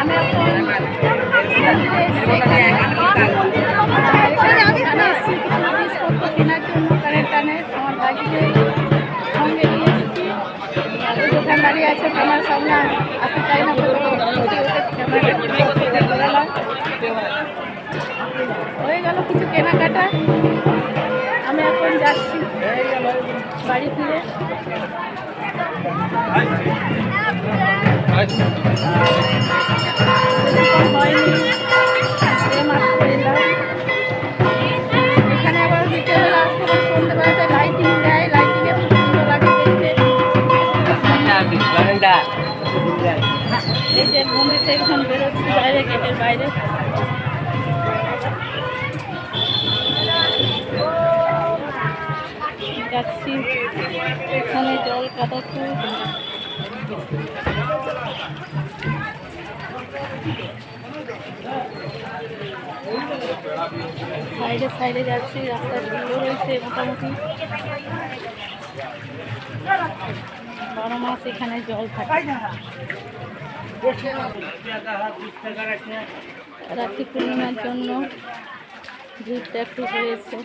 আমি এখন কেনার জন্য কানের টানে আমার বাড়িতে সঙ্গে নিয়ে এসেছি আছে তোমার সামনে হয়ে গেল কিছু কেনাকাটা। বাড়ি ফিরে। এই এখানে আবার বিকেলবেলা আসতে পারে সন্ধ্যেবেলাতে লাইটিং দেয় লাইটিংয়ে খুব সুন্দর লাগে দেখতে। এই যে মন্দিরটা এখন বেরোচ্ছি বাইরে গেটের বাইরে। যাচ্ছি এখানে জল খুব সাইডে সাইডে যাচ্ছি, রাস্তা সুন্দর হয়েছে মোটামুটি। বারো মাস এখানে জল থাকে। রাখি পূর্ণিমার জন্য। ভিড়টা একটু হয়েছে।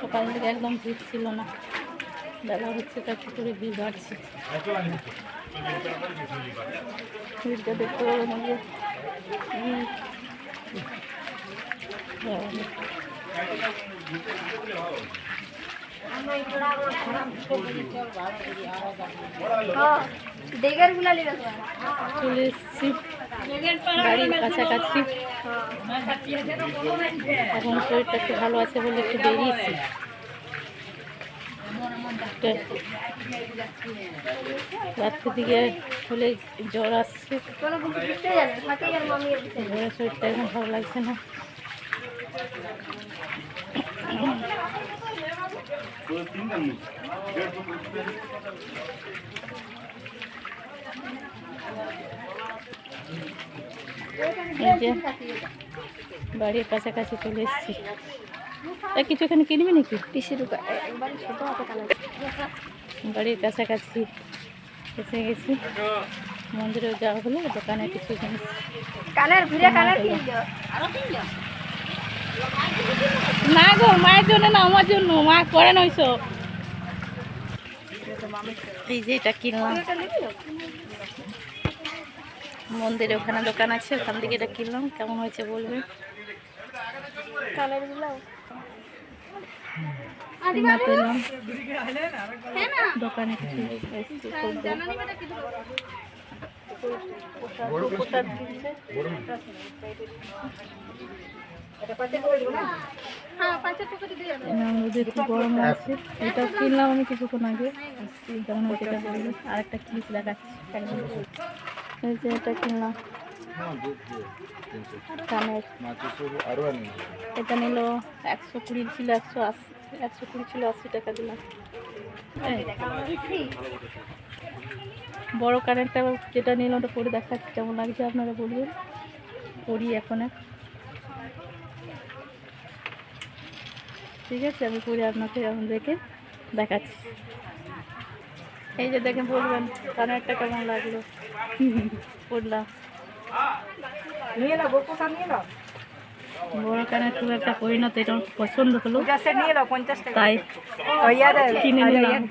সকাল থেকে একদম ভিড় ছিল না। বেলা হচ্ছে তার একটু করে ভিড় বাড়ছে। ভিড়টা দেখতে পাবো এই যে ভিড়। ডেগারগুলা লিবে চলে এসেছি। বাড়ির কাছাকাছি। এখন শরীরটা একটু ভালো আছে বলে একটু বেরিয়েছি। রাত্রের দিকে হলে জ্বর আসছে। জ্বরের শরীরটা এখন ভালো লাগছে না। বাড়ির কাছাকাছি চলে এসেছি। তা কিছু এখানে কিনবি নাকি? পিসি দোকান একবার ছোট হাতে কালার বাড়ির কাছাকাছি এসে গেছি। মন্দিরে যাওয়া হলো দোকানে কিছু জিনিস। কানের ঘুরে কানের কিনলো। আরও কিনলো? না গো মায়ের জন্য না আমার জন্য মা করে সব এই যে এটা কিনলাম। মন্দিরে ওখানে দোকান আছে ওখান থেকে এটা কিনলাম। কেমন হয়েছে পেলাম। দোকানে কিছু এটা কিনলাম আমি কিছুক্ষণ আগে দেখাচ্ছি এই যে এটা কিনলাম এটা নিল একশো কুড়ি ছিল একশো আশি একশো কুড়ি আশি টাকা দিলাম বড় কানেরটা যেটা নিল ওটা পরে দেখাচ্ছি, কেমন লাগছে আপনারা বলবেন পরি এখন এক। ঠিক আছে আমি পরে আপনাকে এখন দেখে দেখাচ্ছি। এই যে দেখে বলবেন কানেরটা কেমন লাগল? পড়লাম নিয়ে নাও গোপোষা নিয়ে নাও। বড় কানের খুব একটা পছন্দ হলো। তাই ও ইয়ারে কিনে নিলাম।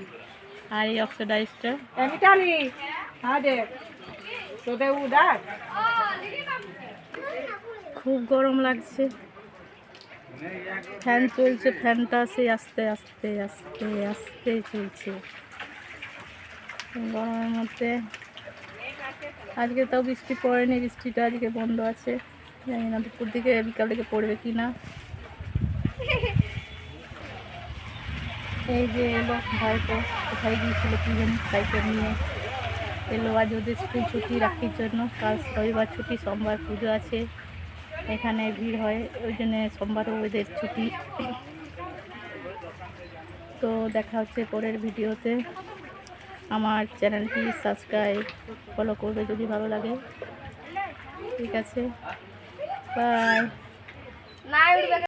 আর এই অক্সিডাইজটা মিঠালি হ্যাঁ খুব গরম লাগছে। ফ্যান চলছে ফ্যানটা সে আস্তে আস্তে আস্তে আস্তে চলছে। গরমের মধ্যে। আজকে তাও বৃষ্টি পড়েনি, বৃষ্টিটা আজকে বন্ধ আছে। জানি না দুপুর দিকে, বিকাল দিকে পড়বে কি না। এই যে এলো ভাইপো, কোথায় গিয়েছিল কি জানি সাইকেল নিয়ে। এলো আজ ওদের স্কুল ছুটি রাখির জন্য, কাল রবিবার ছুটি, সোমবার পুজো আছে। এখানে ভিড় হয়, ওই জন্যে সোমবার ওদের ছুটি। তো দেখা হচ্ছে পরের ভিডিওতে। আমার চ্যানেলটি সাবস্ক্রাইব ফলো করবে যদি ভালো লাগে। ঠিক আছে বাই